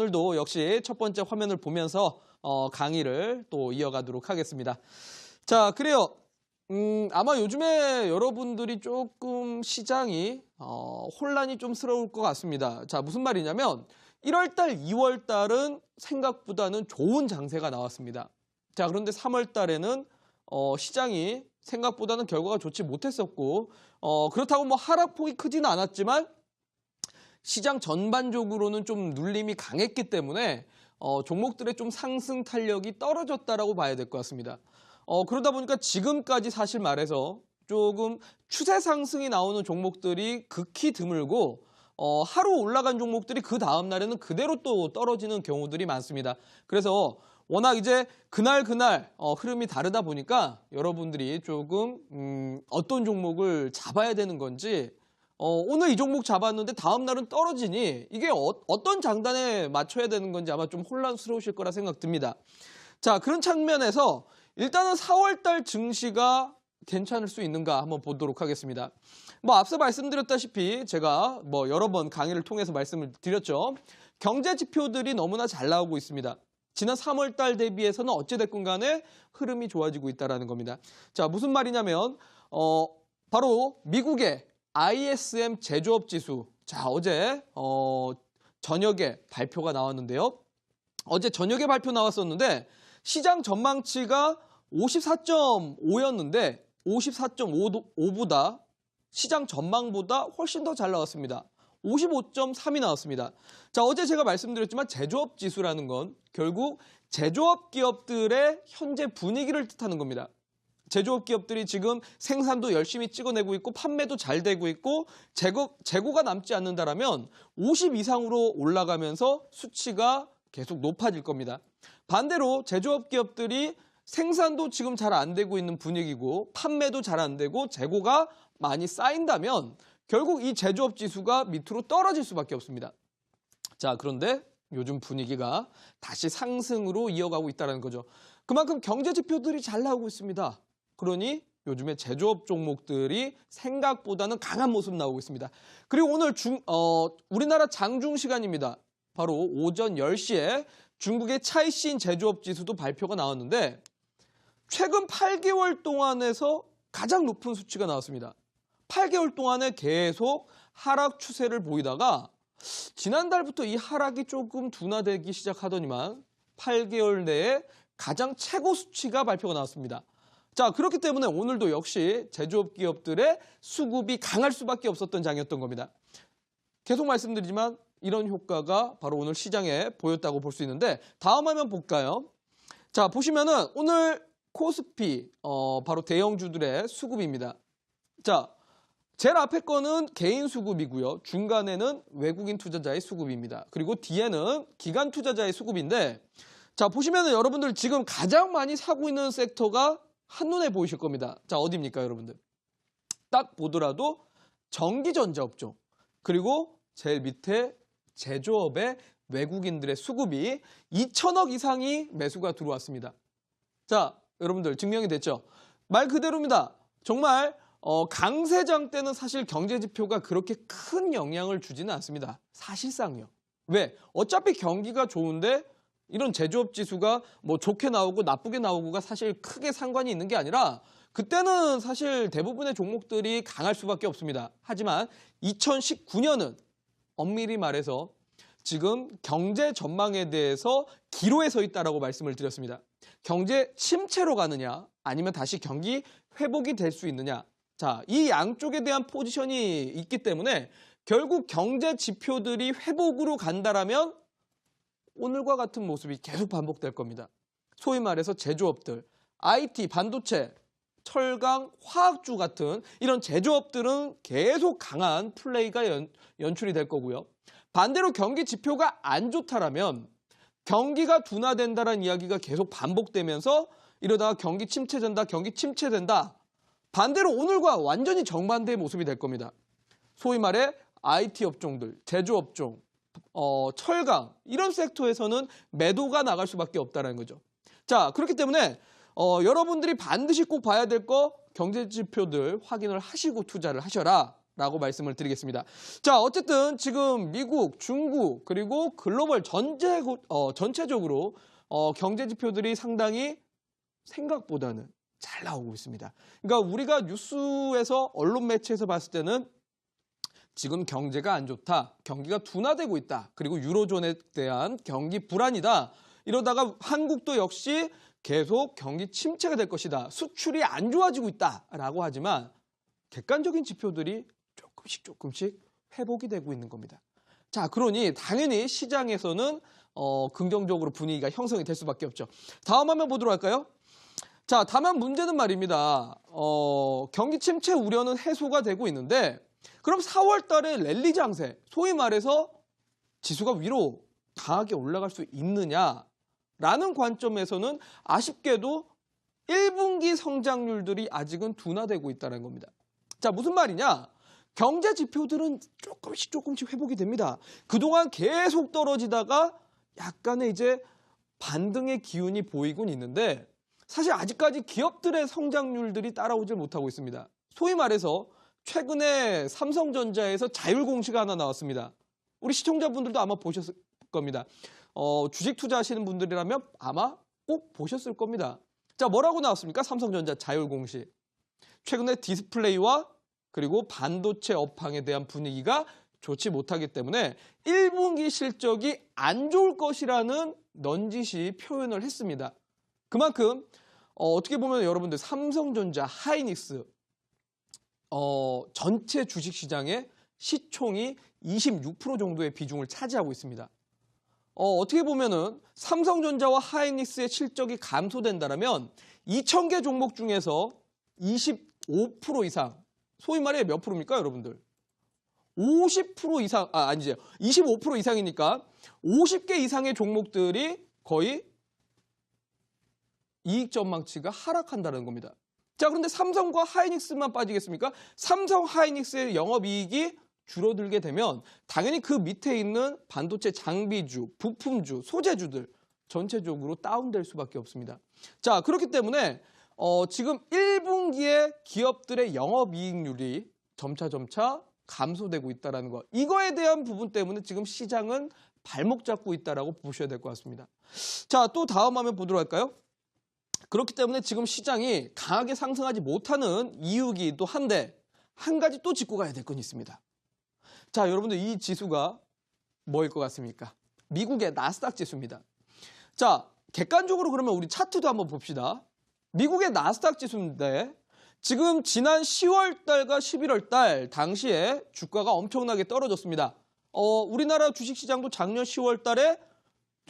오늘도 역시 첫 번째 화면을 보면서 어, 강의를 또 이어가도록 하겠습니다. 자, 그래요. 음, 아마 요즘에 여러분들이 조금 시장이 어, 혼란이 좀 스러울 것 같습니다. 자, 무슨 말이냐면 1월달, 2월달은 생각보다는 좋은 장세가 나왔습니다. 자, 그런데 3월달에는 어, 시장이 생각보다는 결과가 좋지 못했었고 어, 그렇다고 뭐 하락폭이 크지는 않았지만 시장 전반적으로는 좀 눌림이 강했기 때문에 어, 종목들의 좀 상승 탄력이 떨어졌다라고 봐야 될 것 같습니다. 어, 그러다 보니까 지금까지 사실 말해서 조금 추세 상승이 나오는 종목들이 극히 드물고 어, 하루 올라간 종목들이 그 다음 날에는 그대로 또 떨어지는 경우들이 많습니다. 그래서 워낙 이제 그날 그날 어, 흐름이 다르다 보니까 여러분들이 조금 음, 어떤 종목을 잡아야 되는 건지 어, 오늘 이 종목 잡았는데 다음 날은 떨어지니 이게 어, 떤 장단에 맞춰야 되는 건지 아마 좀 혼란스러우실 거라 생각됩니다. 자 그런 측면에서 일단은 4월달 증시가 괜찮을 수 있는가 한번 보도록 하겠습니다. 뭐 앞서 말씀드렸다시피 제가 뭐 여러 번 강의를 통해서 말씀을 드렸죠. 경제 지표들이 너무나 잘 나오고 있습니다. 지난 3월 달 대비해서는 어찌됐건 간에 흐름이 좋아지고 있다는 겁니다. 자, 무슨 말이냐면, 어, 바로 미국의 ISM 제조업 지수. 자, 어제, 어, 저녁에 발표가 나왔는데요. 어제 저녁에 발표 나왔었는데, 시장 전망치가 54.5였는데, 54.5보다 시장 전망보다 훨씬 더 잘 나왔습니다. 55.3이 나왔습니다. 자, 어제 제가 말씀드렸지만 제조업 지수라는 건 결국 제조업 기업들의 현재 분위기를 뜻하는 겁니다. 제조업 기업들이 지금 생산도 열심히 찍어내고 있고 판매도 잘 되고 있고 재고, 재고가 남지 않는다라면 50 이상으로 올라가면서 수치가 계속 높아질 겁니다. 반대로 제조업 기업들이 생산도 지금 잘 안 되고 있는 분위기고 판매도 잘 안 되고 재고가 많이 쌓인다면 결국 이 제조업 지수가 밑으로 떨어질 수밖에 없습니다. 자, 그런데 요즘 분위기가 다시 상승으로 이어가고 있다는 거죠. 그만큼 경제 지표들이 잘 나오고 있습니다. 그러니 요즘에 제조업 종목들이 생각보다는 강한 모습 나오고 있습니다. 그리고 오늘 중, 어, 우리나라 장중 시간입니다. 바로 오전 10시에 중국의 차이신 제조업 지수도 발표가 나왔는데 최근 8개월 동안에서 가장 높은 수치가 나왔습니다. 8개월 동안에 계속 하락 추세를 보이다가 지난달부터 이 하락이 조금 둔화되기 시작하더니만 8개월 내에 가장 최고 수치가 발표가 나왔습니다. 자, 그렇기 때문에 오늘도 역시 제조업 기업들의 수급이 강할 수밖에 없었던 장이었던 겁니다. 계속 말씀드리지만 이런 효과가 바로 오늘 시장에 보였다고 볼 수 있는데 다음 화면 볼까요? 자, 보시면은 오늘 코스피 어, 바로 대형주들의 수급입니다. 자, 제일 앞에 거는 개인 수급이고요. 중간에는 외국인 투자자의 수급입니다. 그리고 뒤에는 기관 투자자의 수급인데 자 보시면은 여러분들 지금 가장 많이 사고 있는 섹터가 한눈에 보이실 겁니다. 자 어디입니까 여러분들? 딱 보더라도 전기전자 업종 그리고 제일 밑에 제조업의 외국인들의 수급이 2천억 이상이 매수가 들어왔습니다. 자 여러분들 증명이 됐죠? 말 그대로입니다. 정말 어, 강세장 때는 사실 경제 지표가 그렇게 큰 영향을 주지는 않습니다. 사실상요. 왜? 어차피 경기가 좋은데 이런 제조업 지수가 뭐 좋게 나오고 나쁘게 나오고가 사실 크게 상관이 있는 게 아니라 그때는 사실 대부분의 종목들이 강할 수밖에 없습니다. 하지만 2019년은 엄밀히 말해서 지금 경제 전망에 대해서 기로에 서 있다라고 말씀을 드렸습니다. 경제 침체로 가느냐 아니면 다시 경기 회복이 될 수 있느냐 자, 이 양쪽에 대한 포지션이 있기 때문에 결국 경제 지표들이 회복으로 간다라면 오늘과 같은 모습이 계속 반복될 겁니다. 소위 말해서 제조업들, IT, 반도체, 철강, 화학주 같은 이런 제조업들은 계속 강한 플레이가 연, 연출이 될 거고요. 반대로 경기 지표가 안 좋다라면 경기가 둔화된다라는 이야기가 계속 반복되면서 이러다가 경기 침체된다, 경기 침체된다. 반대로 오늘과 완전히 정반대의 모습이 될 겁니다. 소위 말해 IT 업종들, 제조업종, 어, 철강 이런 섹터에서는 매도가 나갈 수밖에 없다는 거죠. 자 그렇기 때문에 어, 여러분들이 반드시 꼭 봐야 될 거 경제 지표들 확인을 하시고 투자를 하셔라 라고 말씀을 드리겠습니다. 자, 어쨌든 지금 미국, 중국, 그리고 글로벌 전체, 어, 전체적으로 어, 경제 지표들이 상당히 생각보다는 잘 나오고 있습니다. 그러니까 우리가 뉴스에서 언론 매체에서 봤을 때는 지금 경제가 안 좋다, 경기가 둔화되고 있다, 그리고 유로존에 대한 경기 불안이다. 이러다가 한국도 역시 계속 경기 침체가 될 것이다. 수출이 안 좋아지고 있다라고 하지만 객관적인 지표들이 조금씩 조금씩 회복이 되고 있는 겁니다. 자, 그러니 당연히 시장에서는 어, 긍정적으로 분위기가 형성이 될 수밖에 없죠. 다음 화면 보도록 할까요? 자, 다만 문제는 말입니다. 어, 경기 침체 우려는 해소가 되고 있는데 그럼 4월 달에 랠리 장세, 소위 말해서 지수가 위로 강하게 올라갈 수 있느냐라는 관점에서는 아쉽게도 1분기 성장률들이 아직은 둔화되고 있다는 겁니다. 자, 무슨 말이냐? 경제 지표들은 조금씩 조금씩 회복이 됩니다. 그동안 계속 떨어지다가 약간의 이제 반등의 기운이 보이곤 있는데 사실 아직까지 기업들의 성장률들이 따라오질 못하고 있습니다. 소위 말해서 최근에 삼성전자에서 자율 공시가 하나 나왔습니다. 우리 시청자분들도 아마 보셨을 겁니다. 어, 주식 투자하시는 분들이라면 아마 꼭 보셨을 겁니다. 자, 뭐라고 나왔습니까? 삼성전자 자율 공시. 최근에 디스플레이와 그리고 반도체 업황에 대한 분위기가 좋지 못하기 때문에 1분기 실적이 안 좋을 것이라는 넌지시 표현을 했습니다. 그만큼 어, 떻게 보면 여러분들 삼성전자, 하이닉스 어, 전체 주식 시장의 시총이 26% 정도의 비중을 차지하고 있습니다. 어, 어떻게 보면은 삼성전자와 하이닉스의 실적이 감소된다면 2,000개 종목 중에서 25% 이상, 소위 말해 몇 프로입니까, 여러분들? 50% 이상, 아, 아니죠. 25% 이상이니까 50개 이상의 종목들이 거의 이익 전망치가 하락한다는 겁니다. 자, 그런데 삼성과 하이닉스만 빠지겠습니까? 삼성 하이닉스의 영업이익이 줄어들게 되면 당연히 그 밑에 있는 반도체 장비주, 부품주, 소재주들 전체적으로 다운될 수밖에 없습니다. 자, 그렇기 때문에 어, 지금 1분기에 기업들의 영업이익률이 점차 점차 감소되고 있다는 것. 이거에 대한 부분 때문에 지금 시장은 발목 잡고 있다라고 보셔야 될 것 같습니다. 자, 또 다음 화면 보도록 할까요? 그렇기 때문에 지금 시장이 강하게 상승하지 못하는 이유기도 한데 한 가지 또 짚고 가야 될 건 있습니다. 자, 여러분들 이 지수가 뭐일 것 같습니까? 미국의 나스닥 지수입니다. 자, 객관적으로 그러면 우리 차트도 한번 봅시다. 미국의 나스닥 지수인데 지금 지난 10월 달과 11월 달 당시에 주가가 엄청나게 떨어졌습니다. 어, 우리나라 주식시장도 작년 10월 달에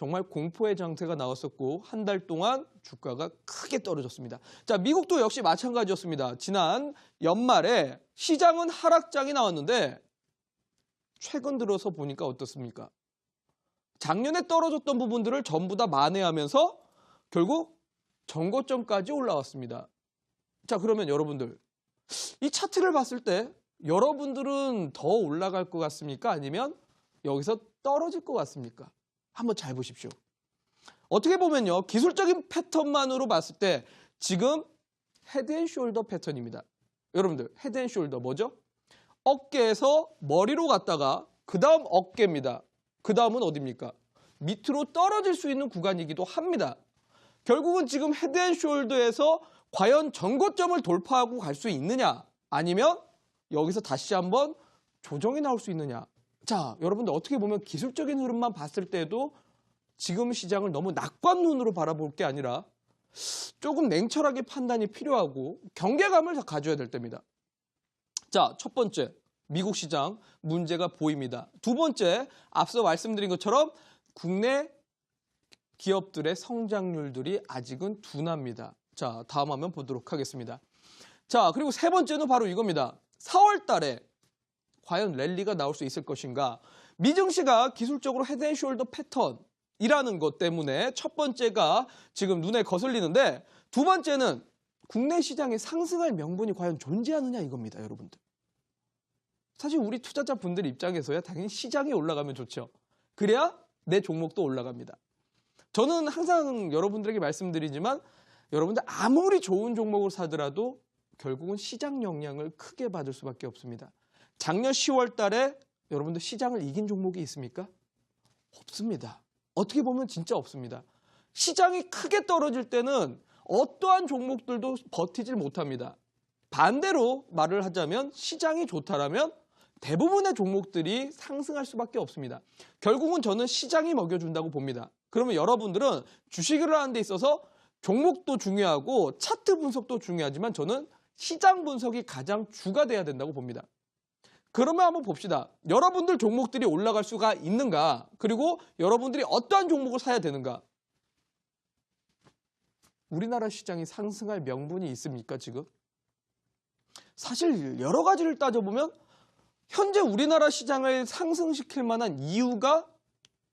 정말 공포의 장세가 나왔었고 한 달 동안 주가가 크게 떨어졌습니다. 자, 미국도 역시 마찬가지였습니다. 지난 연말에 시장은 하락장이 나왔는데 최근 들어서 보니까 어떻습니까? 작년에 떨어졌던 부분들을 전부 다 만회하면서 결국 정고점까지 올라왔습니다. 자, 그러면 여러분들 이 차트를 봤을 때 여러분들은 더 올라갈 것 같습니까? 아니면 여기서 떨어질 것 같습니까? 한번 잘 보십시오. 어떻게 보면요. 기술적인 패턴만으로 봤을 때 지금 헤드앤숄더 패턴입니다. 여러분들 헤드앤숄더 뭐죠? 어깨에서 머리로 갔다가 그 다음 어깨입니다. 그 다음은 어디입니까? 밑으로 떨어질 수 있는 구간이기도 합니다. 결국은 지금 헤드앤숄더에서 과연 전고점을 돌파하고 갈 수 있느냐 아니면 여기서 다시 한번 조정이 나올 수 있느냐 자 여러분들 어떻게 보면 기술적인 흐름만 봤을 때도 지금 시장을 너무 낙관 눈으로 바라볼 게 아니라 조금 냉철하게 판단이 필요하고 경계감을 가져야 될 때입니다. 자, 첫 번째, 미국 시장 문제가 보입니다. 두 번째, 앞서 말씀드린 것처럼 국내 기업들의 성장률들이 아직은 둔합니다. 자, 다음 화면 보도록 하겠습니다. 자, 그리고 세 번째는 바로 이겁니다. 4월 달에 과연 랠리가 나올 수 있을 것인가? 미증시가 기술적으로 헤드앤숄더 패턴이라는 것 때문에 첫 번째가 지금 눈에 거슬리는데 두 번째는 국내 시장에 상승할 명분이 과연 존재하느냐 이겁니다, 여러분들. 사실 우리 투자자 분들 입장에서야 당연히 시장이 올라가면 좋죠. 그래야 내 종목도 올라갑니다. 저는 항상 여러분들에게 말씀드리지만 여러분들 아무리 좋은 종목을 사더라도 결국은 시장 영향을 크게 받을 수밖에 없습니다. 작년 10월 달에 여러분들 시장을 이긴 종목이 있습니까? 없습니다. 어떻게 보면 진짜 없습니다. 시장이 크게 떨어질 때는 어떠한 종목들도 버티질 못합니다. 반대로 말을 하자면 시장이 좋다라면 대부분의 종목들이 상승할 수밖에 없습니다. 결국은 저는 시장이 먹여준다고 봅니다. 그러면 여러분들은 주식을 하는 데 있어서 종목도 중요하고 차트 분석도 중요하지만 저는 시장 분석이 가장 주가 돼야 된다고 봅니다. 그러면 한번 봅시다. 여러분들 종목들이 올라갈 수가 있는가? 그리고 여러분들이 어떠한 종목을 사야 되는가? 우리나라 시장이 상승할 명분이 있습니까, 지금? 사실 여러 가지를 따져보면 현재 우리나라 시장을 상승시킬 만한 이유가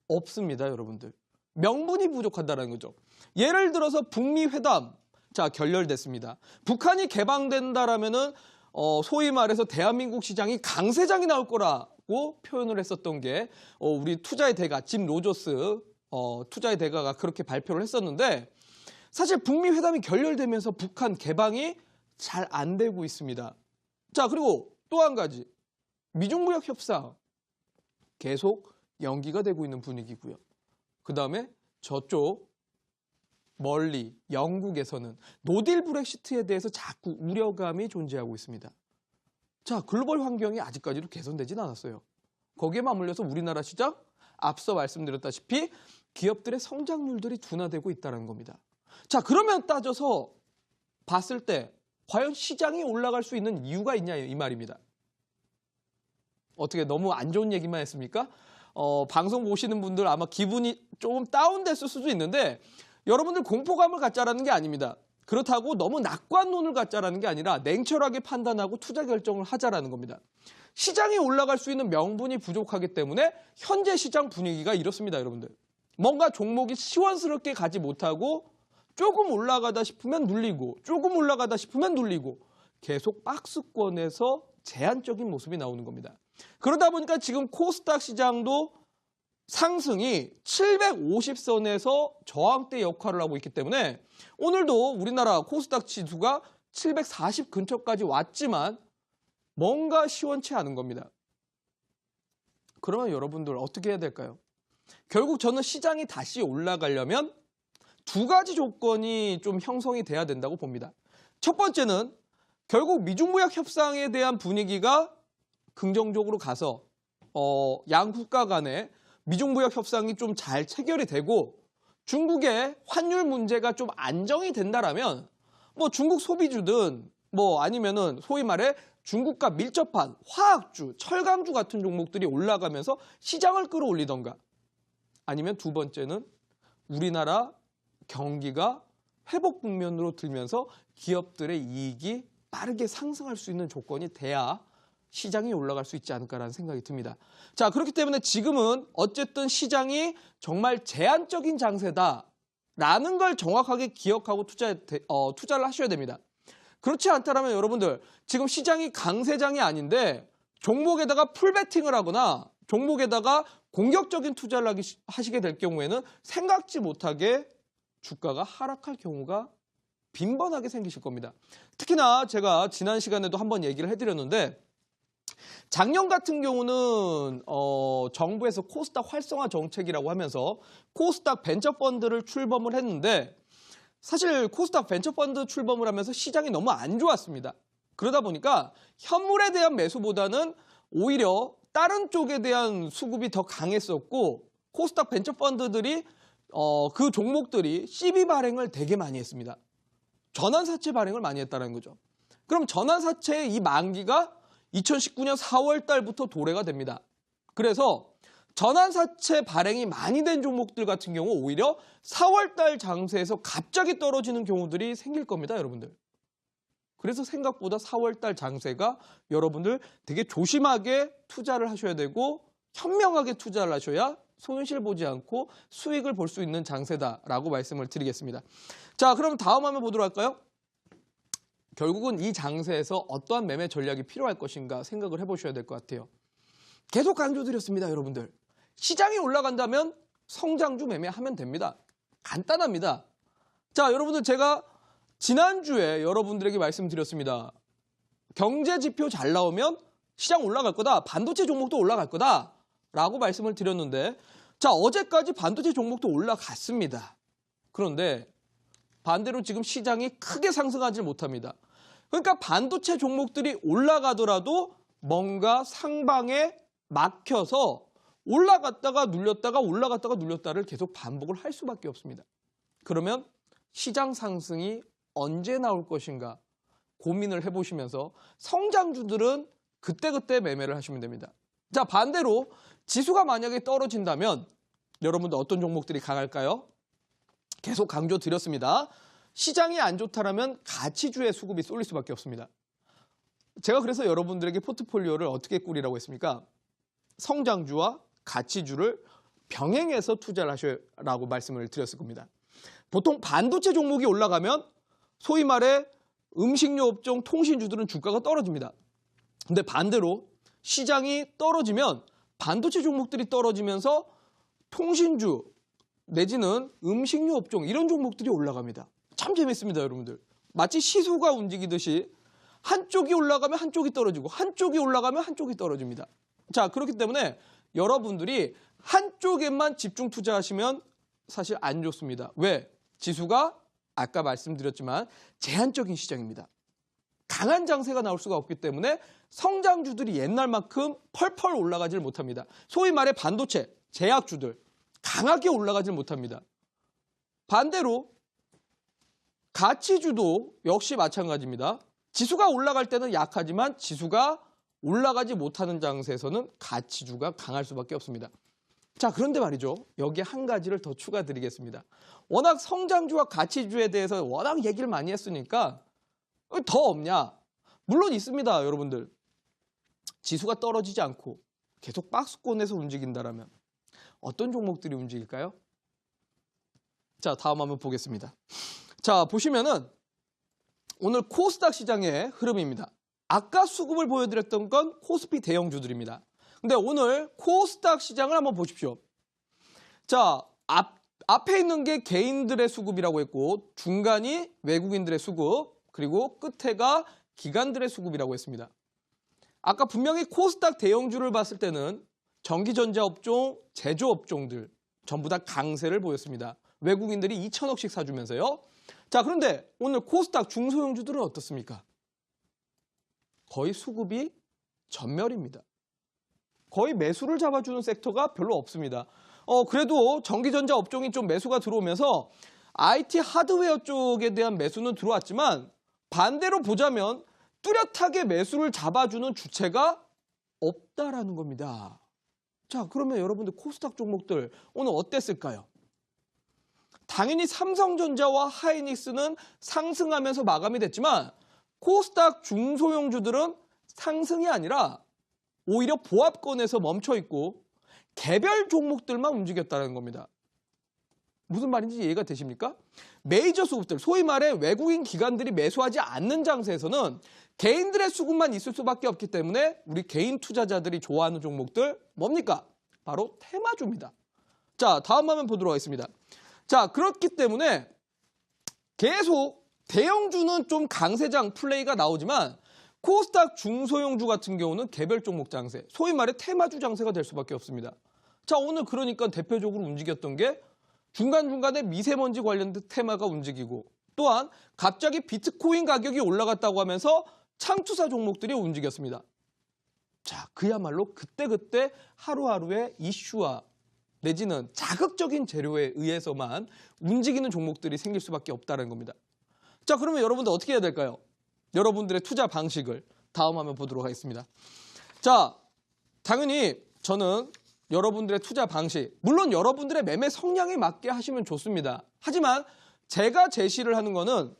없습니다, 여러분들. 명분이 부족하다는 거죠. 예를 들어서 북미 회담 자 결렬됐습니다. 북한이 개방된다라면은 어, 소위 말해서 대한민국 시장이 강세장이 나올 거라고 표현을 했었던 게 어, 우리 투자의 대가 짐 로저스 어, 투자의 대가가 그렇게 발표를 했었는데 사실 북미 회담이 결렬되면서 북한 개방이 잘 안 되고 있습니다. 자 그리고 또 한 가지 미중 무역 협상 계속 연기가 되고 있는 분위기고요. 그 다음에 저쪽 멀리 영국에서는 노딜 브렉시트에 대해서 자꾸 우려감이 존재하고 있습니다. 자, 글로벌 환경이 아직까지도 개선되진 않았어요. 거기에 맞물려서 우리나라 시장 앞서 말씀드렸다시피 기업들의 성장률들이 둔화되고 있다는 겁니다. 자, 그러면 따져서 봤을 때 과연 시장이 올라갈 수 있는 이유가 있냐 이 말입니다. 어떻게 너무 안 좋은 얘기만 했습니까? 어, 방송 보시는 분들 아마 기분이 조금 다운됐을 수도 있는데 여러분들 공포감을 갖자라는 게 아닙니다. 그렇다고 너무 낙관론을 갖자라는 게 아니라 냉철하게 판단하고 투자 결정을 하자라는 겁니다. 시장이 올라갈 수 있는 명분이 부족하기 때문에 현재 시장 분위기가 이렇습니다, 여러분들. 뭔가 종목이 시원스럽게 가지 못하고 조금 올라가다 싶으면 눌리고 조금 올라가다 싶으면 눌리고 계속 박스권에서 제한적인 모습이 나오는 겁니다. 그러다 보니까 지금 코스닥 시장도 상승이 750선에서 저항대 역할을 하고 있기 때문에 오늘도 우리나라 코스닥 지수가 740 근처까지 왔지만 뭔가 시원치 않은 겁니다. 그러면 여러분들 어떻게 해야 될까요? 결국 저는 시장이 다시 올라가려면 두 가지 조건이 좀 형성이 돼야 된다고 봅니다. 첫 번째는 결국 미중무역 협상에 대한 분위기가 긍정적으로 가서 어, 양 국가 간에 미중무역 협상이 좀 잘 체결이 되고 중국의 환율 문제가 좀 안정이 된다라면 뭐 중국 소비주든 뭐 아니면은 소위 말해 중국과 밀접한 화학주, 철강주 같은 종목들이 올라가면서 시장을 끌어올리던가. 아니면 두 번째는 우리나라 경기가 회복 국면으로 들면서 기업들의 이익이 빠르게 상승할 수 있는 조건이 돼야 시장이 올라갈 수 있지 않을까라는 생각이 듭니다. 자, 그렇기 때문에 지금은 어쨌든 시장이 정말 제한적인 장세다라는 걸 정확하게 기억하고 투자, 어, 투자를 하셔야 됩니다. 그렇지 않다면 여러분들 지금 시장이 강세장이 아닌데 종목에다가 풀베팅을 하거나 종목에다가 공격적인 투자를 하기, 하시게 될 경우에는 생각지 못하게 주가가 하락할 경우가 빈번하게 생기실 겁니다. 특히나 제가 지난 시간에도 한번 얘기를 해드렸는데 작년 같은 경우는 어, 정부에서 코스닥 활성화 정책이라고 하면서 코스닥 벤처펀드를 출범을 했는데 사실 코스닥 벤처펀드 출범을 하면서 시장이 너무 안 좋았습니다. 그러다 보니까 현물에 대한 매수보다는 오히려 다른 쪽에 대한 수급이 더 강했었고 코스닥 벤처펀드들이 어, 그 종목들이 CB 발행을 되게 많이 했습니다. 전환사채 발행을 많이 했다는 거죠. 그럼 전환사채의 이 만기가 2019년 4월 달부터 도래가 됩니다. 그래서 전환사채 발행이 많이 된 종목들 같은 경우 오히려 4월 달 장세에서 갑자기 떨어지는 경우들이 생길 겁니다, 여러분들. 그래서 생각보다 4월 달 장세가 여러분들 되게 조심하게 투자를 하셔야 되고 현명하게 투자를 하셔야 손실 보지 않고 수익을 볼 수 있는 장세다라고 말씀을 드리겠습니다. 자, 그럼 다음 화면 보도록 할까요? 결국은 이 장세에서 어떠한 매매 전략이 필요할 것인가 생각을 해보셔야 될 것 같아요. 계속 강조드렸습니다, 여러분들. 시장이 올라간다면 성장주 매매하면 됩니다. 간단합니다. 자, 여러분들 제가 지난주에 여러분들에게 말씀드렸습니다. 경제 지표 잘 나오면 시장 올라갈 거다. 반도체 종목도 올라갈 거다. 라고 말씀을 드렸는데 자, 어제까지 반도체 종목도 올라갔습니다. 그런데 반대로 지금 시장이 크게 상승하지 못합니다. 그러니까 반도체 종목들이 올라가더라도 뭔가 상방에 막혀서 올라갔다가 눌렸다가 올라갔다가 눌렸다를 계속 반복을 할 수밖에 없습니다. 그러면 시장 상승이 언제 나올 것인가 고민을 해보시면서 성장주들은 그때그때 매매를 하시면 됩니다. 자, 반대로 지수가 만약에 떨어진다면 여러분들 어떤 종목들이 강할까요? 계속 강조 드렸습니다. 시장이 안 좋다라면 가치주의 수급이 쏠릴 수밖에 없습니다. 제가 그래서 여러분들에게 포트폴리오를 어떻게 꾸리라고 했습니까? 성장주와 가치주를 병행해서 투자를 하셔라고 말씀을 드렸을 겁니다. 보통 반도체 종목이 올라가면 소위 말해 음식료 업종 통신주들은 주가가 떨어집니다. 근데 반대로 시장이 떨어지면 반도체 종목들이 떨어지면서 통신주 내지는 음식료 업종 이런 종목들이 올라갑니다. 참 재밌습니다, 여러분들. 마치 시소가 움직이듯이 한쪽이 올라가면 한쪽이 떨어지고 한쪽이 올라가면 한쪽이 떨어집니다. 자, 그렇기 때문에 여러분들이 한쪽에만 집중 투자하시면 사실 안 좋습니다. 왜? 지수가 아까 말씀드렸지만 제한적인 시장입니다. 강한 장세가 나올 수가 없기 때문에 성장주들이 옛날만큼 펄펄 올라가질 못합니다. 소위 말해 반도체, 제약주들 강하게 올라가질 못합니다. 반대로 가치주도 역시 마찬가지입니다. 지수가 올라갈 때는 약하지만 지수가 올라가지 못하는 장세에서는 가치주가 강할 수밖에 없습니다. 자, 그런데 말이죠. 여기에 한 가지를 더 추가 드리겠습니다. 워낙 성장주와 가치주에 대해서 워낙 얘기를 많이 했으니까 더 없냐? 물론 있습니다, 여러분들. 지수가 떨어지지 않고 계속 박스권에서 움직인다라면 어떤 종목들이 움직일까요? 자, 다음 한번 보겠습니다. 자, 보시면은 오늘 코스닥 시장의 흐름입니다. 아까 수급을 보여드렸던 건 코스피 대형주들입니다. 근데 오늘 코스닥 시장을 한번 보십시오. 자, 앞, 앞에 있는 게 개인들의 수급이라고 했고, 중간이 외국인들의 수급, 그리고 끝에가 기관들의 수급이라고 했습니다. 아까 분명히 코스닥 대형주를 봤을 때는 전기전자 업종, 제조업종들 전부 다 강세를 보였습니다. 외국인들이 2천억씩 사주면서요. 자, 그런데 오늘 코스닥 중소형주들은 어떻습니까? 거의 수급이 전멸입니다. 거의 매수를 잡아주는 섹터가 별로 없습니다. 어, 그래도 전기전자 업종이 좀 매수가 들어오면서 IT 하드웨어 쪽에 대한 매수는 들어왔지만 반대로 보자면 뚜렷하게 매수를 잡아주는 주체가 없다라는 겁니다. 자, 그러면 여러분들 코스닥 종목들 오늘 어땠을까요? 당연히 삼성전자와 하이닉스는 상승하면서 마감이 됐지만 코스닥 중소형주들은 상승이 아니라 오히려 보합권에서 멈춰 있고 개별 종목들만 움직였다는 겁니다. 무슨 말인지 이해가 되십니까? 메이저 수급들, 소위 말해 외국인 기관들이 매수하지 않는 장세에서는 개인들의 수급만 있을 수밖에 없기 때문에 우리 개인 투자자들이 좋아하는 종목들 뭡니까? 바로 테마주입니다. 자, 다음 화면 보도록 하겠습니다. 자, 그렇기 때문에 계속 대형주는 좀 강세장 플레이가 나오지만 코스닥 중소형주 같은 경우는 개별 종목 장세, 소위 말해 테마주 장세가 될 수밖에 없습니다. 자, 오늘 그러니까 대표적으로 움직였던 게 중간중간에 미세먼지 관련된 테마가 움직이고 또한 갑자기 비트코인 가격이 올라갔다고 하면서 창투사 종목들이 움직였습니다. 자, 그야말로 그때그때 하루하루의 이슈와 내지는 자극적인 재료에 의해서만 움직이는 종목들이 생길 수밖에 없다는 겁니다. 자, 그러면 여러분들 어떻게 해야 될까요? 여러분들의 투자 방식을 다음 화면 보도록 하겠습니다. 자, 당연히 저는 여러분들의 투자 방식, 물론 여러분들의 매매 성향에 맞게 하시면 좋습니다. 하지만 제가 제시를 하는 거는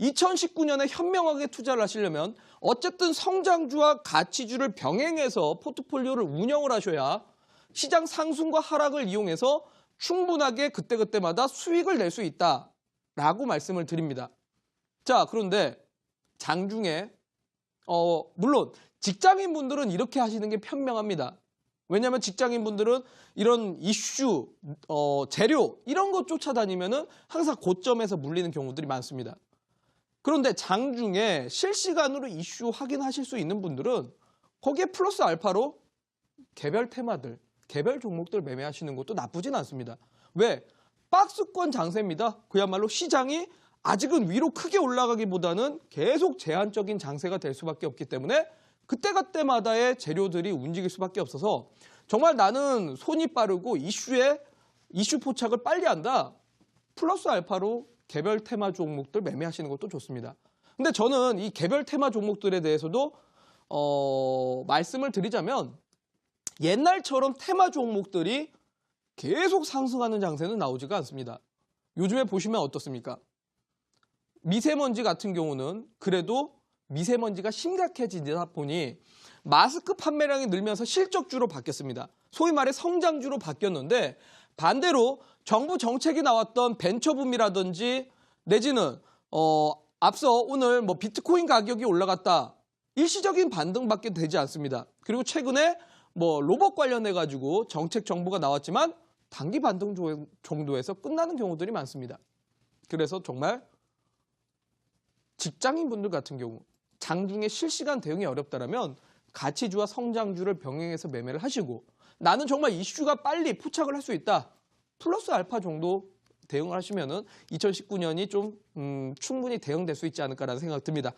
2019년에 현명하게 투자를 하시려면 어쨌든 성장주와 가치주를 병행해서 포트폴리오를 운영을 하셔야 시장 상승과 하락을 이용해서 충분하게 그때그때마다 수익을 낼 수 있다라고 말씀을 드립니다. 자, 그런데 장중에 어, 물론 직장인 분들은 이렇게 하시는 게 편명합니다. 왜냐하면 직장인 분들은 이런 이슈, 어, 재료 이런 것 쫓아다니면 은 항상 고점에서 물리는 경우들이 많습니다. 그런데 장중에 실시간으로 이슈 확인하실 수 있는 분들은 거기에 플러스 알파로 개별 테마들, 개별 종목들 매매하시는 것도 나쁘진 않습니다. 왜? 박스권 장세입니다. 그야말로 시장이 아직은 위로 크게 올라가기보다는 계속 제한적인 장세가 될 수밖에 없기 때문에 그때그때마다의 재료들이 움직일 수밖에 없어서 정말 나는 손이 빠르고 이슈에 이슈 포착을 빨리 한다. 플러스 알파로 개별 테마 종목들 매매하시는 것도 좋습니다. 근데 저는 이 개별 테마 종목들에 대해서도 어, 말씀을 드리자면 옛날처럼 테마 종목들이 계속 상승하는 장세는 나오지가 않습니다. 요즘에 보시면 어떻습니까? 미세먼지 같은 경우는 그래도 미세먼지가 심각해지다 보니 마스크 판매량이 늘면서 실적주로 바뀌었습니다. 소위 말해 성장주로 바뀌었는데 반대로 정부 정책이 나왔던 벤처붐이라든지 내지는 어, 앞서 오늘 뭐 비트코인 가격이 올라갔다 일시적인 반등밖에 되지 않습니다. 그리고 최근에 뭐 로봇 관련해 가지고 정책 정보가 나왔지만 단기 반등 조- 정도에서 끝나는 경우들이 많습니다. 그래서 정말 직장인 분들 같은 경우 장중에 실시간 대응이 어렵다라면 가치주와 성장주를 병행해서 매매를 하시고 나는 정말 이슈가 빨리 포착을 할 수 있다. 플러스 알파 정도 대응을 하시면 은 2019년이 좀 음, 충분히 대응될 수 있지 않을까라는 생각 듭니다.